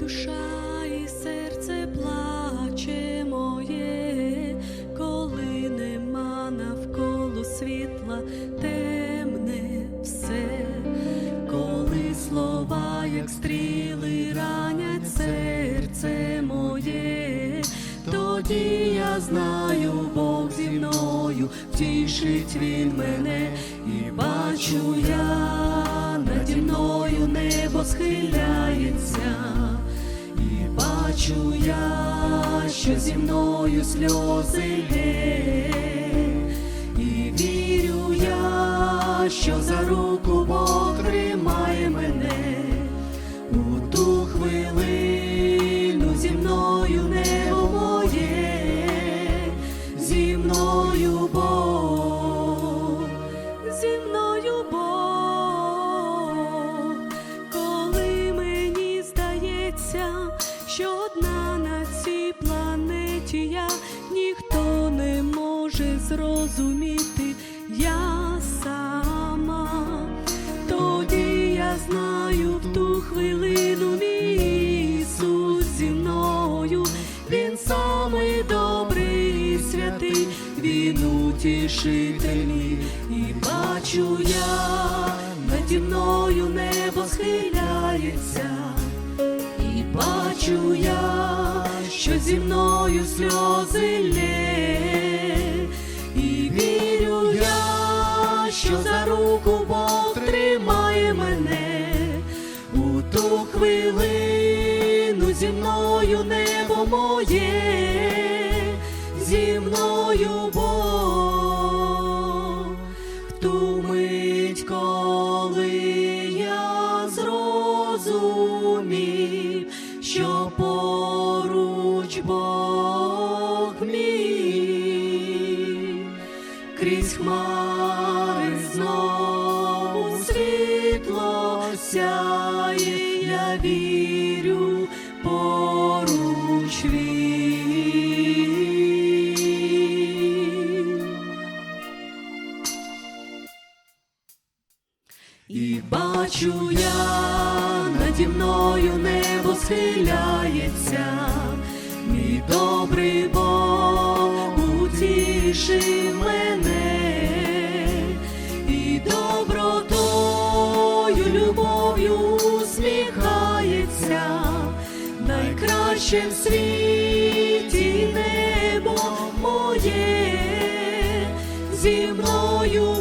душа і серце плаче моє, коли нема навколо світла темне все, коли слова, як стріли, ранять серце моє, тоді я знаю, Бог зі мною втішить він мене і бачу я наді мною небо схиля бачу я, що зі мною сльози лє, і вірю я, що за руку планеті ніхто не може зрозуміти, я сама. Тоді я знаю в ту хвилину мій Ісус зі мною, Він самий добрий і святий, Він утішитель мій. і бачу я, наді мною небо схиляється, бачу я, що зі мною сльози лє, і вірю я, що за руку Бог тримає мене. У ту хвилину зі мною небо моє, зі мною Бог, Бог мій, крізь хмари знову світло сяє, я вірю, поруч він. І бачу я, наді мною небо схиляється, утішив мене, і добротою, любов'ю усміхається, найкраще в світі небо моє, зі мною.